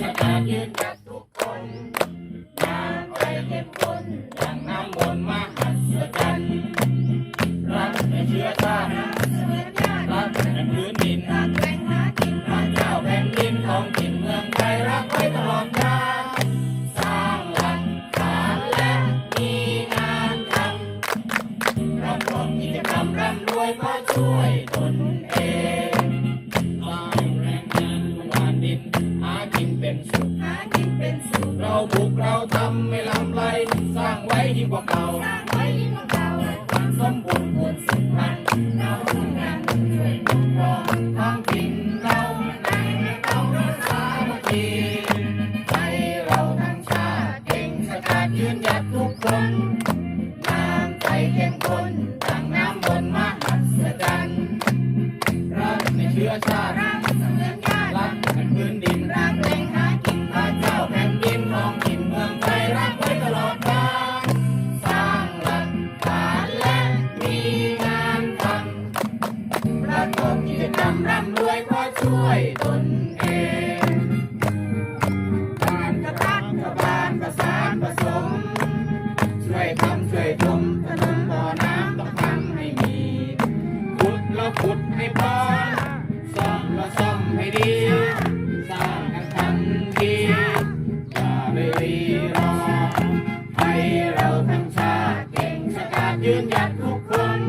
get get. ยืนหยัดทุกคน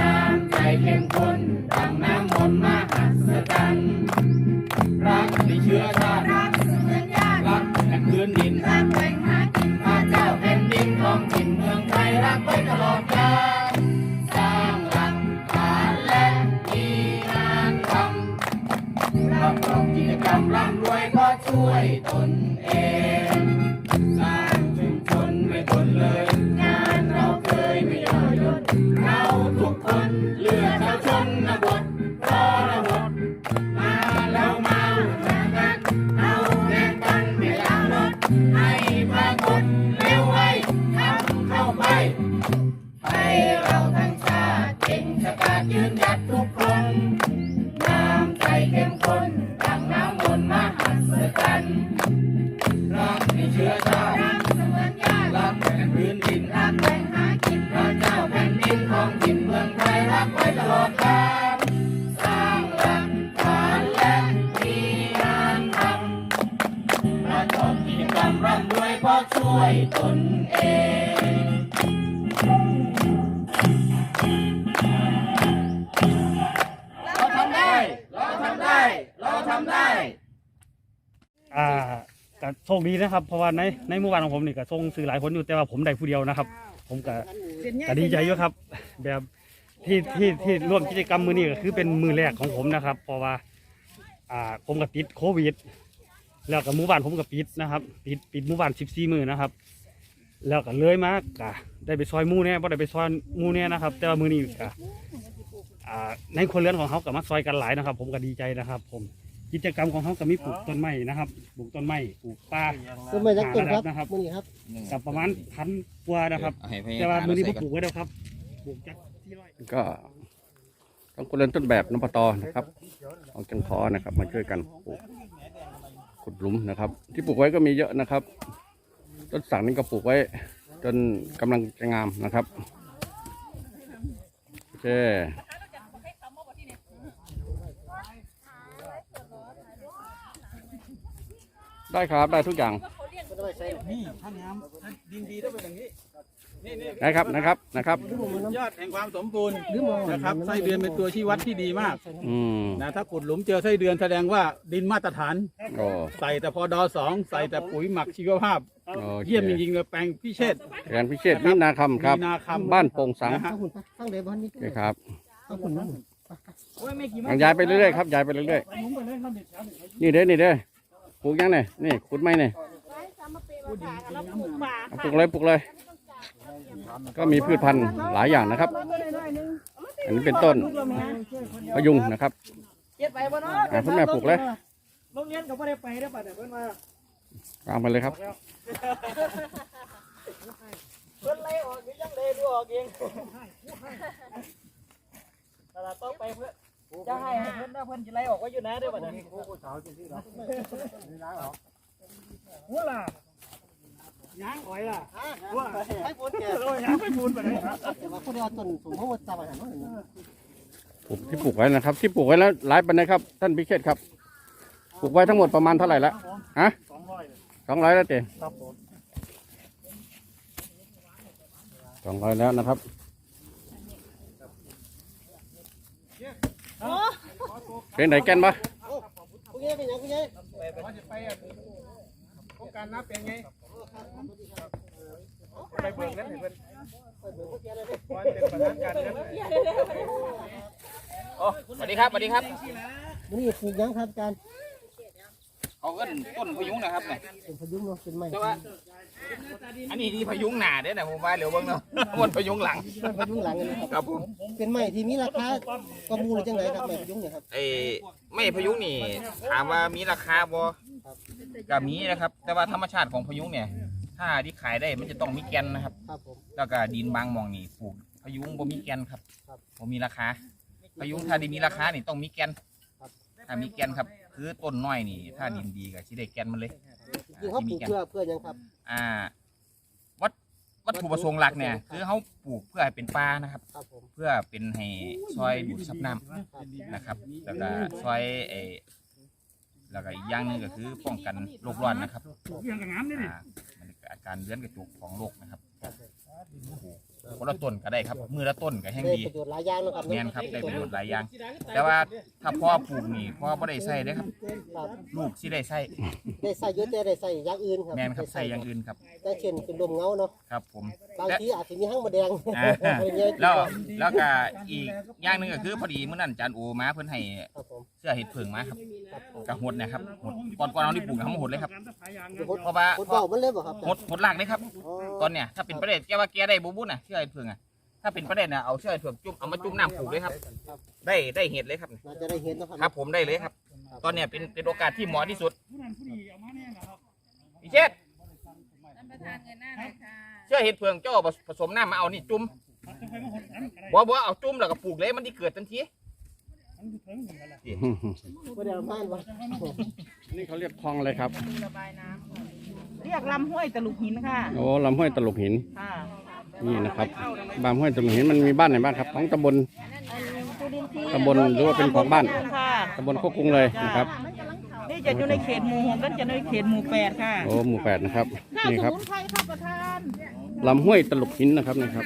น้ำใจเข้มข้นดังน้ำมนต์มหัศจรรย์รักในเชื้อชาติรักเหมือนญาติรักแผ่นพื้นดินพระเจ้าแผ่นดินของถิ่นเมืองไทยรักไว้ตลอดกาลสร้างหลักฐานและมีงานทำประกอบกิจกรรมร่ำรวยเพราะช่วยตนเอง ตนเองเราทำได้ เราทำได้ เราทำได้ อ่าก็โชคดีนะครับ เพราะว่าในในหมู่บ้านของผมนี่ก็ส่งซื้อหลายคนอยู่แต่ว่าผมได้ผู้เดียวนะครับ ผมก็ก็ดีใจอยู่ครับ แบบที่ที่ที่ร่วมกิจกรรมมือนี้ก็คือเป็นมือแรกของผมนะครับ เพราะว่า อ่าผมก็ติดโควิด แล้วก็หมู่บ้านผมก็ปิดนะครับปิดปิดหมู่บ้านสิบสี่มือนะครับ แล้วก็เลยมากะได้ไปซอยหมู่แน่บ่ได้ไปซอยหมู่แน่นะครับ แต่ว่ามือนี้ก็อ่าในคนเรือนของเขาก็มาซอยกันหลายนะครับ ผมก็ดีใจนะครับ ผมกิจกรรมของเขาก็มีปลูกต้นไม้นะครับปลูกต้นไม้ปลูกป่าต้นไม้จักต้นครับนะครับมื้อนี้ครับกับประมาณพันกว่านะครับให้พยแต่ว่าหมือนี้ใส่ผมปลูกไว้แล้วครับปลูกจากที่ร้อยก็ต้องกุเรนต้นแบบนปตนะครับของจังทอนะครับ มาช่วยกันปลูก ขุดหลุมนะครับ ที่ปลูกไว้ก็มีเยอะนะครับต้นสังนี่ก็ปลูกไว้ จนกำลังจะงามนะครับโอเคได้ครับได้ทุกอย่างนี่ท่านน้ำดินดีต้องเป็นอย่างนี้ นี่นี่นะครับนะครับนะครับ ยอดแห่งความสมบูรณ์นะครับไส้เดือนเป็นตัวชี้วัดที่ดีมากอืมนะถ้าขุดหลุมเจอไส้เดือนแสดงว่าดินมาตรฐาน โอ้ใส่แต่พอดอสองใส่แต่ปุ๋ยหมักชีวภาพ โอคเยี่ยมจริงๆเลยแปลงพิเชษ แกนพิเชษวินาคำครับมีนาคำ บ้านโป่งสังนะฮะข้างหุ่นปะข้างเดบอนนี่โอเคครับข้างหุ่นนั่นเอาย้ายไปเรื่อยๆครับย้ายไปเรื่อยๆนี่เด้อนี่เด้อปลูกยังไงนี่ขุดไม้เนี่ยเอาปลูกเลยปลูกเลย ก็มีพืชพันธุ์หลายอย่างนะครับ อันนี้เป็นต้นพะยุงนะครับเจ็ดไปบ่เนาะอ่าคุณแม่ปลูกเลยโรงเรียนก็บ่ได้ไปเด้อบัดเนี่ยเพิ่นว่าวางไปเลยครับเพิ่นไล่ออกหรือยังไดดูออกเองตลาดต่อไปเพื่อจะให้ให้เพิ่นนะเพิ่นจะไล่ออกไว้อยู่นะเด้อบัดนี้หัวล่ะ ยางอ้อยล่ะหัวให้พูดแกโอ้ยยางไปพูนไปเลยครับแต่ว่าคนเดียวต้นสูงเขาว่าจับอาหารเนาะปลูกที่ปลูกไว้นะครับ ที่ปลูกไว้แล้วหลายปันนะครับ ท่านพิเชษครับ ปลูกไว้ทั้งหมดประมาณเท่าไหร่ละฮะสองร้อยสองร้อยแล้วเจครับผมสองร้อยแล้วนะครับเป็นไหนแกันปะคุณยายเป็นยังคุณยายโครงการนับเป็นไงไป ไปเบิ่งกันให้เพิ่นวันเป็นประธานการเงินโอ้สวัสดีครับสวัสดีครับนี่ปลูกยังครับอาจารย์เขาก็ต้นพยุงนะครับเนี่ยเป็นพยุงเนาะเป็นไม้แต่ว่าอันนี้ที่พยุงหนาเด้อนะผมว่าเหลียวเบิ่งเนาะมันพยุงหลังเป็นพยุงหลังนนี้ครับครับผมเป็นไม้ที่มีราคาประมูลหรือจังไหนครับไม้พยุงเนี่ยครับไอ้ไม่พยุงนี่ถามว่ามีราคาบ่ ก็มีนะครับ แต่ว่าธรรมชาติของพยุงเนี่ย ถ้าที่ขายได้มันจะต้องมีแกนนะครับ ครับผม แล้วก็ดินบางหมองนี่ปลูกพยุงบ่มีแกนครับครับ บ่มีราคาพยุงถ้าไดีมีราคานี่ต้องมีแกนครับ ถ้ามีแกนครับ คือต้นน้อยนี่ ถ้าดินดีก็สิได้แกนมันเลย จริงเขาปลูกเพื่อเพื่อยังครับ อ่าวัตวัตถุประสงค์หลักเนี่ย คือเขาปลูกเพื่อให้เป็นป่านะครับ ครับผม เพื่อเป็นให้ซอยดูดซับน้ำนะครับ แล้วก็ซอยเออ แล้วก็อีกอย่างหนึงก็คือป้องกันโรคร้อนนะครับปลูกอย่างกับน้ำนี่ดิอ่ามันเกิดอาการเลื้อนกระจุกของโรคนะครับคนละต้นก็ได้ครับ มือละต้นก็แห้งได้ดี ประโยชน์หลายอย่างเนาะครับแม่นครับได้ประโยชน์หลายอย่าง แต่ว่าถ้าพ่อปลูกนี่พ่อบ่ได้ใส่เด้อครับ ครับลูกสิได้ใส่ได้ใส่เยอะแต่ได้ใส่อย่างอื่นครับแม่นครับใส่อย่างอื่นครับ ได้เช่นเป็นลมเงาเนาะครับ ผม บางและ ทีอาจจะมีห้างมะแดงอ่าอะไรเงี้ยแล้วแล้วก็อีกอย่างหนึงก็คือพอดีมื้อนั้นอาจารย์โอมาเพิ่นให้ครับผม เสื้อเห็ดเผิงมาครับครับผมกระหดนะครับหดก่อนก่อนเอาที่ปลูกเขามาหดเลยครับเดี๋ยวเพราะว่าคนเบามันเลยบ่ครับหดหดรากเลยครับอ๋อตอนเนี้ยถ้าเป็นประเด็นแกว่าแกได้บูบุญน่ะเสื้อเห็ดเผิงอะถ้าเป็นประเด็นน่ะเอาเสื้อเห็ดเผิงจุ่มเอามาจุ่มน้ำปลูกเลยครับ ได้ได้เห็ดเลยครับน่าจะได้เห็นเนาะครับครับ ผมได้เลยครับ ตอนเนี้ยเป็นเป็นโอกาสที่เหมาะที่สุดพี่เชษท่านประธานเงินหน้าเลยค่ะเสื้อเห็ดเผิงเจ้าเอาผสมน้ำมาเอานี่จุ่มบ่บ่เอาจุ่มแล้วก็ปลูกเลยมันที่เกิดทันที บ่ได้เอาม่านบ่นี่เขาเรียกคลองอะไรครับ ระบายน้ำค่ะเรียกลำห้วยตะลุกหินค่ะ โอ้ลำห้วยตลกหิน ค่ะนี่นะครับบ้านห้วยตลกหินมันมีบ้านไหนบ้างครับ ของตำบล ตำบลหรือว่าเป็นของบ้าน ค่ะตำบลโคกรุงเลยนะครับ นี่จะอยู่ในเขตหมู่หกนั่นจะในเขตหมู่แปดค่ะ โอ้หมู่แปดนะครับข้าวนี่สครับมุนไพรค่ะประธานลำห้วยตลกหินนะครับนี่ครับ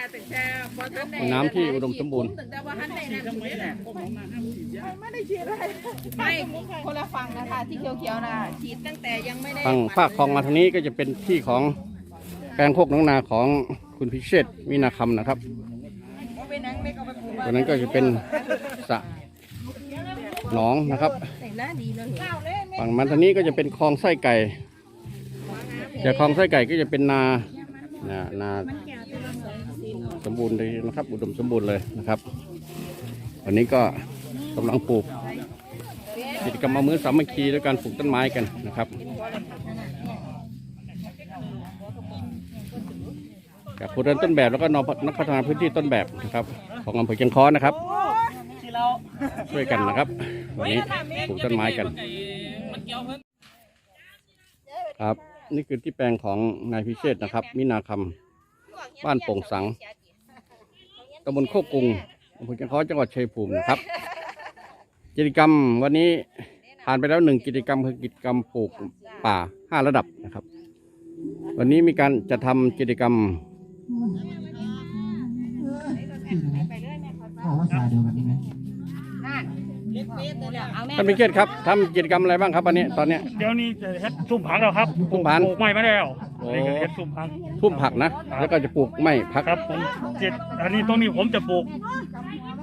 ฉีดยาแต่แต่พอท่านได้น้ำที่อุดมสมบูรณ์แต่ว่าท่านได้นั่นอยู่นี่แหละไม่ได้ฉีดอะไรไม่คนละฝั่งนะคะที่เขียวๆนะฉีดตั้งแต่ยังไม่ได้ฝั่งฝากคลองมาทางนี้ก็จะเป็นที่ของแปลงโคกน้องนาของคุณพิเชษฐ์มีนาคำนะครับเอาไปนั่งไม่ก็ไปปลูกตรงนั้นก็จะเป็นสระหนองนะครับแต่งหน้าดีเลยฝั่งมันทางนี้ก็จะเป็นคลองไส้ไก่จากคลองไส้ไก่ก็จะเป็นนา นานาสมบูรณ์เลยนะครับ อุดมสมบูรณ์เลยนะครับ วันนี้ก็กำลังปลูกกิจกรรมเอามือสามัคคีด้วยการปลูกต้นไม้กันนะครับกับผู้เดินต้นแบบแล้วก็นนักพัฒนาพื้นที่ต้นแบบนะครับ ของอำเภอเชียงคอนนะครับที่เราช่วยกันนะครับ วันนี้ปลูกต้นไม้กันครับ นี่คือที่แปลงของนายพิเชษฐ์นะครับ มินาคำบ้านโป่งสังตำบลโคกกุงอำเภอเชียงคอนจังหวัดชัยภูมินะครับ กิจกรรมวันนี้ผ่านไปแล้วหนึ่งกิจกรรมคือกิจกรรมปลูกป่าห้าระดับนะครับ วันนี้มีการจะทำกิจกรรม ท่านพิเชษฐ์ครับทำกิจกรรมอะไรบ้างครับวันนี้ตอนเนี้ย เดี๋ยวนี้จะเฮ็ดซุ่มผักแล้วครับซุ่มผัก ปลูกไม้มาแล้วโอ้นี่ก็เฮ็ดซุ่มผักทุ่มผักนะ แล้วก็จะปลูกไม้ผักครับผมเจ็ดอันนี้ตรงนี้ผมจะปลูก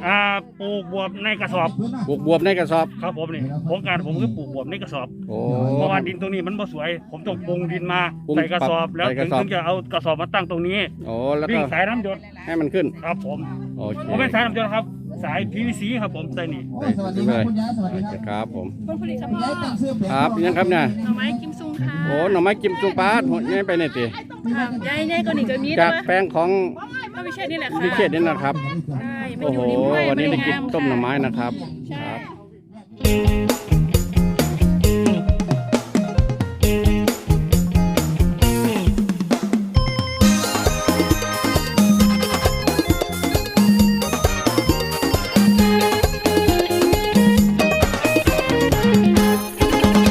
อ่าปลูกบวบในกระสอบปลูกบวบในกระสอบ ครับผมนี่โครงการผมคือปลูกบวบในกระสอบโอ้ เพราะว่าดินตรงนี้มันบ่สวย ผมต้องปรุงดินมาปรุงใส่กระสอบแล้วใส่กถึระงสอบ ถึงจะเอากระสอบมาตั้งตรงนี้โอ้แล้ววิ่ก็งสายน้ำหยดให้มันขึ้น ครับผมโอเคผมเป็นสายน้ำหยดครับ สาย PVC ครับผมใส่นี่สวัสดีครับคุณยายสวัสดีครับครับผมครับยังครับเนี่ยหน่อไม้กิมซุงค่ะโอ้หน่อไม้กิมจุงปาดหดง่ายไปหน่อยสิยายยายก็หนีตัวนี้จากแปลงของก็ไม่ใช่นี่แหละพิค่ะเชษนี่นะครับ ใช่โอ้โหวันนี้ได้กินต้มหน่อไม้นะครับใช่ครับ